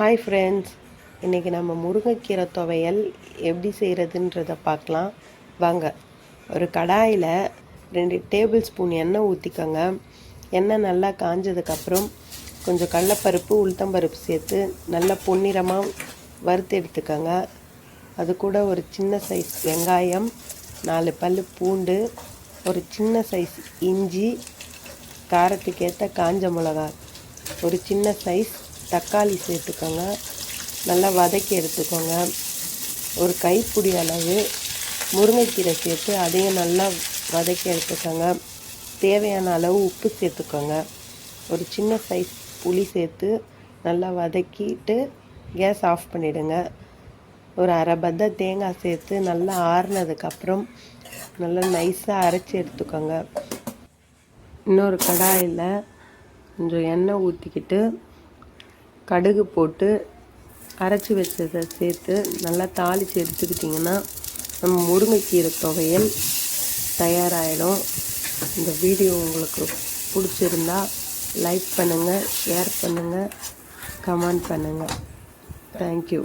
Hi friends இன்றைக்கி நம்ம முருங்கைக்கீரை துவையல் எப்படி செய்கிறதுன்றத பார்க்கலாம். வாங்க ஒரு கடாயில் ரெண்டு டேபிள் ஸ்பூன் எண்ணெய் ஊற்றிக்கோங்க எண்ணெய் நல்லா காஞ்சதுக்கப்புறம் கொஞ்சம் கடலப்பருப்பு உளுத்தம்பருப்பு சேர்த்து நல்லா பொன்னிறமாக வறுத்து எடுத்துக்கோங்க. அது கூட ஒரு சின்ன சைஸ் வெங்காயம் நாலு பல் பூண்டு ஒரு சின்ன சைஸ் இஞ்சி காரத்துக்கேற்ற காஞ்ச மிளகா ஒரு சின்ன சைஸ் தக்காளி சேர்த்துக்கோங்க. நல்லா வதக்கி எடுத்துக்கோங்க. ஒரு கைப்பிடி அளவு முருங்கைக்கீரை சேர்த்து அதையும் நல்லா வதக்கி எடுத்துக்கோங்க. தேவையான அளவு உப்பு சேர்த்துக்கோங்க. ஒரு சின்ன சைஸ் புளி சேர்த்து நல்லா வதக்கிட்டு கேஸ் ஆஃப் பண்ணிவிடுங்க ஒரு அரை பத்த தேங்காய் சேர்த்து நல்லா ஆறுனதுக்கப்புறம் நல்லா நைஸாக அரைச்சி எடுத்துக்கோங்க. இன்னொரு கடாயில் கொஞ்சம் எண்ணெய் ஊற்றிக்கிட்டு கடுகு போட்டு அரைச்சி வச்சதை சேர்த்து நல்லா தாளித்து எடுத்துக்கிட்டிங்கன்னா நம்ம முருங்கைக்கீரை துவையல் தயாராகிடும் இந்த வீடியோ உங்களுக்கு பிடிச்சிருந்தா லைக் பண்ணுங்கள் ஷேர் பண்ணுங்கள் கமெண்ட் பண்ணுங்கள் தேங்க்யூ